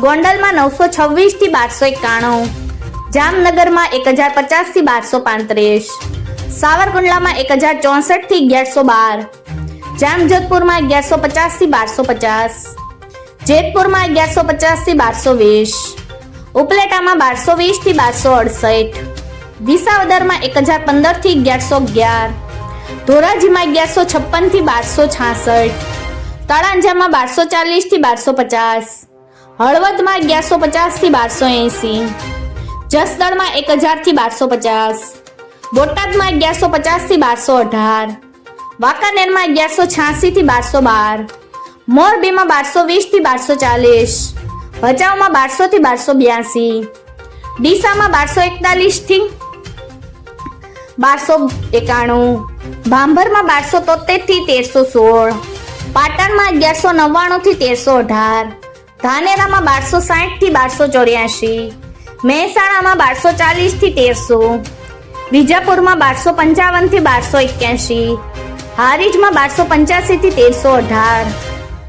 ગોંડલમાં નવસો છવ્વીસથી બારસો એકાણું. જામનગરમાં એક હજાર પચાસથી બારસો પાંત્રીસ. સાવરકુંડલામાં એક હજાર ચોસઠથી અગિયારસો બાર. જામજોધપુરમાં અગિયારસો પચાસથી બારસો પચાસ. જેતપુરમાં અગિયારસો પચાસથી બારસો વીસ. ઉપલેટામાં બારસો વીસથી બારસો અડસઠ. વિસાવદરમાં એક હજાર પંદરથી અગિયારસો અગિયાર. ધોરાજીમાં અગિયારસો છપ્પનથી બારસો છાસઠ. તળાંજામાં બારસો ચાલીસથી બારસો પચાસ. હળવદમાં અગિયારસો પચાસથી બારસો એંસી જસદણમાં એક હજારથી બારસો પચાસ. બોટાદમાં અગિયારસો પચાસથી બારસો અઢાર. વાંકાનેરમાં અગિયારસો છ્યાસી થી બારસો બાર. મોરબીમાં બારસો વીસથી બારસો ચાલીસ. ભચાઉમાં બારસો થી બારસો બ્યાસી. ડીસામાં બારસો એકતાલીસથી બારસો એકાણું. ભાંભરમાં બારસો તોતેરથી તેરસો સોળ. પાટણમાં અગિયારસો નવ્વાણું થી તેરસો અઢાર. ધાનેરામાં બારસો સાઠથી બારસો ચોર્યાસી મહેસાણામાં બારસો ચાલીસથી તેરસો, વિજાપુરમાં બારસો પંચાવનથી બારસો એક્યાસી હારીજમાં બારસો પંચ્યાસી થી તેરસો અઢાર,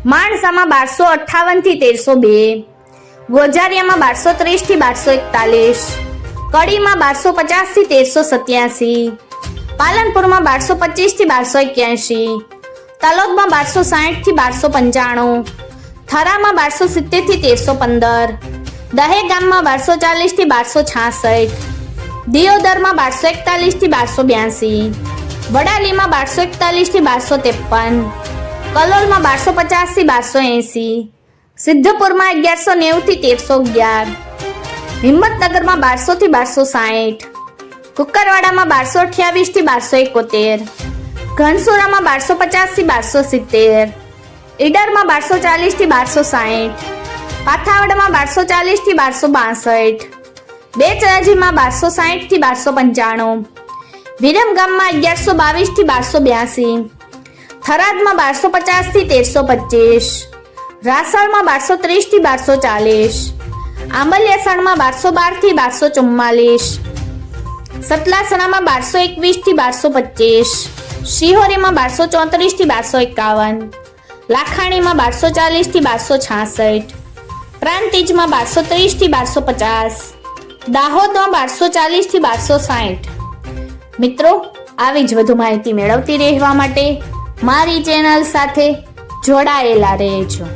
માણસામાં બારસો અઠાવનથી તેરસો બે, ગોજારિયામાં બારસો ત્રીસથી બારસો એકતાલીસ, કડીમાં બારસો પચાસથી તેરસો સત્યાસી, પાલનપુરમાં બારસો પચીસથી બારસો એક્યાસી તલોદમાં બારસો સાઠથી બારસો પંચાણું થરામાં બારસો સિત્તેરથી તેરસો પંદર. દહેગામમાં બારસો ચાલીસથી બારસો છાસઠ. દિયોદરમાં બારસો એકતાલીસથી બારસો બ્યાસી. વડાલીમાં બારસો એકતાલીસથી બારસો ત્રેપન. કલોલમાં બારસો પચાસથી બારસો એંસી. સિદ્ધપુરમાં અગિયારસો નેવું થી તેરસો અગિયાર. હિંમતનગરમાં બારસો થી બારસો સાઠ. કુકરવાડામાં બારસો અઠ્યાવીસથી બારસો એકોતેર. ઘનસુરામાં બારસો પચાસથી બારસો સિત્તેર. ઈડરમાં બારસો ચાલીસથી બારસો સાહીઠ. પાથાવડમાં બારસો ચાલીસથી બારસો બાસઠ. બેચરાજીમાં બારસો સાહીઠથી બારસો પંચાણું. વિરમગામમાં અગિયારસો બાવીસથી બારસો બ્યાસી. થરાદમાં બારસો પચાસથી તેરસો પચીસ. રાસણમાં બારસો ત્રીસથી બારસો ચાલીસ. આંબલિયાસણમાં બારસો બારથી બારસો ચુમ્માલીસ. સતલાસણામાં બારસો એકવીસથી બારસો પચીસ. શિહોરીમાં બારસો ચોત્રીસથી બારસો એકાવન. લાખાણીમાં બારસો ચાલીસથી બારસો છાસઠ, પ્રાંતિજમાં બારસો ત્રીસથી બારસો પચાસ, દાહોદમાં બારસો ચાલીસથી બારસો સાઠ મિત્રો, આવી જ વધુ માહિતી મેળવતી રહેવા માટે મારી ચેનલ સાથે જોડાયેલા રહેજો.